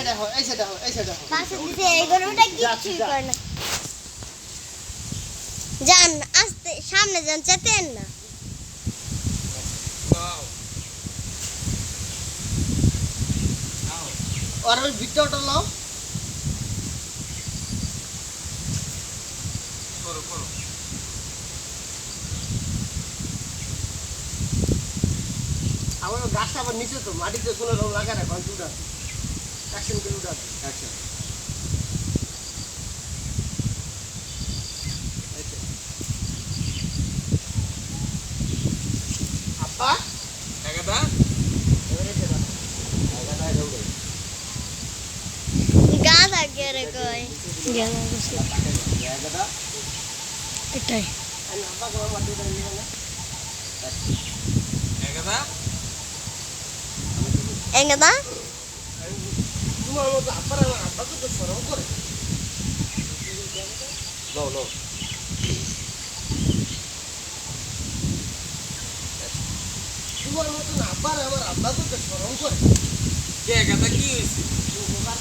এই সাইডে হো এই সাইডে হো এই সাইডে হো পাশে দিতে এই গরুটা কিচ্ছুই করে না। যান আস্তে সামনে যান চেতেন না। আর ওই ভিডিওটা নাও করো করো। আমার গাছটা আবার নিচে তো মাটিতে কোনো রকম লাগা না কয়েক উড়া অ্যাকশন করে উড়া অ্যাকশন আব্বা একাদা এবারে এসে দাও একাদা দৌড়ে গাদা গেরে কই গাদা গেছে একাদা এটাই আমি আব্বা তোমার মতো আব্বার আমার আব্বাকে তো সরম করে আমার আব্বাকে তো সরম করে কে একাদা কি হইছে উপকার